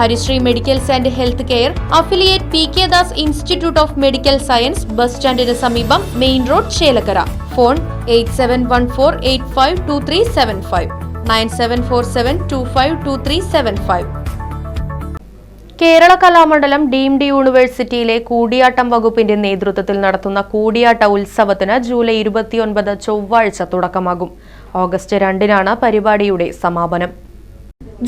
Harisree medicals and health care affiliate P K Das institute of medical science bus സ്റ്റാൻഡിന് സമീപം main road Chelakkara. Phone eight seven one four eight five two three seven five. Nine seven four seven two five two three seven five. Kerala Kalamandalam deemed യൂണിവേഴ്സിറ്റിയിലെ കൂടിയാട്ടം വകുപ്പിന്റെ നേതൃത്വത്തിൽ നടത്തുന്ന കൂടിയാട്ട ഉത്സവത്തിന് July ഇരുപത്തിയൊൻപത് ചൊവ്വാഴ്ച തുടക്കമാകും. ഓഗസ്റ്റ് രണ്ടിനാണ് പരിപാടിയുടെ സമാപനം.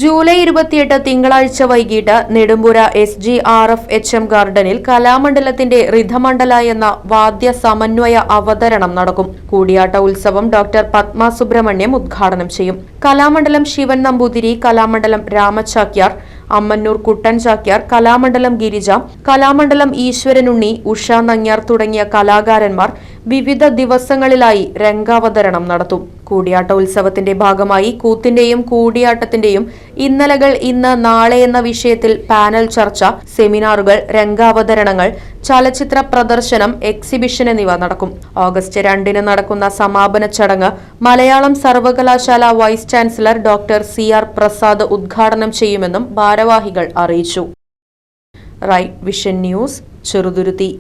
ജൂലൈ ഇരുപത്തിയെട്ട് തിങ്കളാഴ്ച വൈകിട്ട് Nedumpura S G R F H M ഗാർഡനിൽ കലാമണ്ഡലത്തിന്റെ റിഥമണ്ഡല എന്ന വാദ്യ സമന്വയ അവതരണം നടക്കും. കൂടിയാട്ട ഉത്സവം ഡോക്ടർ പത്മ സുബ്രഹ്മണ്യം ഉദ്ഘാടനം ചെയ്യും. കലാമണ്ഡലം ശിവൻ നമ്പൂതിരി കലാമണ്ഡലം രാമചാക്യാർ അമ്മന്നൂർ കുട്ടൻ ചാക്യാർ കലാമണ്ഡലം ഗിരിജ കലാമണ്ഡലം ഈശ്വരനുണ്ണി ഉഷ നങ്ങ്യാർ തുടങ്ങിയ കലാകാരന്മാർ വിവിധ ദിവസങ്ങളിലായി രംഗാവതരണം നടത്തും. കൂടിയാട്ട ഉത്സവത്തിന്റെ ഭാഗമായി കൂത്തിന്റെയും കൂടിയാട്ടത്തിന്റെയും ഇന്നലകൾ ഇന്ന് നാളെ എന്ന വിഷയത്തിൽ പാനൽ ചർച്ച സെമിനാറുകൾ രംഗാവതരണങ്ങൾ ചലച്ചിത്ര പ്രദർശനം എക്സിബിഷൻ എന്നിവ നടക്കും. ഓഗസ്റ്റ് രണ്ടിന് നടക്കുന്ന സമാപന ചടങ്ങ് മലയാളം സർവകലാശാല vice chancellor doctor C. R. Prasad ഉദ്ഘാടനം ചെയ്യുമെന്നും ഭാരവാഹികൾ അറിയിച്ചു. Right vision news Cheruthuruthy.